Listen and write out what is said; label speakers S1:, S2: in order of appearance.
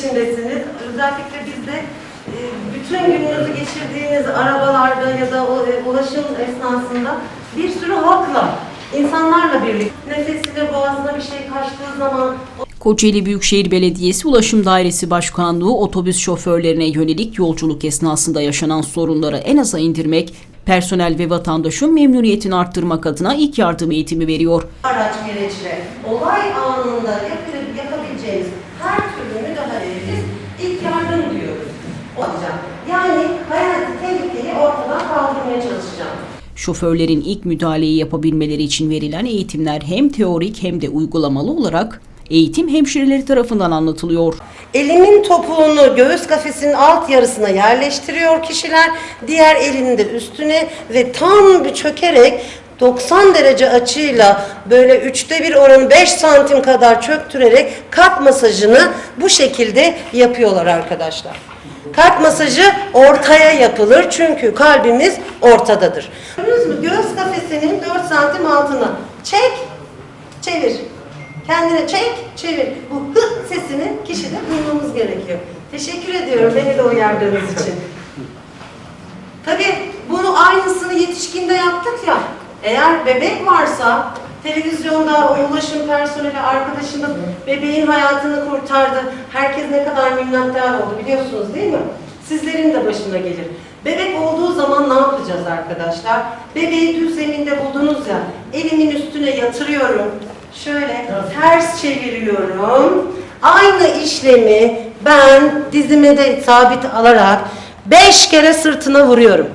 S1: içindesiniz. Özellikle bizde e, bütün gününüzü geçirdiğiniz arabalarda ya da o e, ulaşım esnasında bir sürü halkla, insanlarla birlikte nefesine, boğazına bir şey kaçtığı zaman
S2: Kocaeli Büyükşehir Belediyesi Ulaşım Dairesi Başkanlığı otobüs şoförlerine yönelik yolculuk esnasında yaşanan sorunları en aza indirmek, personel ve vatandaşın memnuniyetini arttırmak adına ilk yardım eğitimi veriyor.
S1: araç gereçle olay anında yapabileceğiniz her türlü müdahaleye ilk yardım diyoruz. Olacak. Yani hayati tehlikeyi ortadan kaldırmaya çalışacağım.
S2: Şoförlerin ilk müdahaleyi yapabilmeleri için verilen eğitimler hem teorik hem de uygulamalı olarak eğitim hemşireleri tarafından anlatılıyor.
S1: Elimin topuğunu göğüs kafesinin alt yarısına yerleştiriyor kişiler. Diğer elini de üstüne ve tam bir çökerek 90 derece açıyla böyle üçte bir oranı 5 santim kadar çöktürerek kalp masajını bu şekilde yapıyorlar arkadaşlar. Kalp masajı ortaya yapılır çünkü kalbimiz ortadadır. Gördünüz mü? Göğüs kafesinin 4 santim altına çek, çevir. Kendine çek, çevir. Bu hı sesini kişide duymamız gerekiyor. Teşekkür ediyorum beni de uyardığınız için. Tabii bunu aynısını yetişkinde yaptık ya. Eğer bebek varsa televizyonda o ulaşım personeli arkadaşının bebeğin hayatını kurtardı. Herkes ne kadar minnettar oldu biliyorsunuz değil mi? Sizlerin de başına gelir. Bebek olduğu zaman ne yapacağız arkadaşlar? Bebeği düz zeminde buldunuz ya. Elimin üstüne yatırıyorum. Şöyle ters çeviriyorum. Aynı işlemi ben dizime de sabit alarak beş kere sırtına vuruyorum.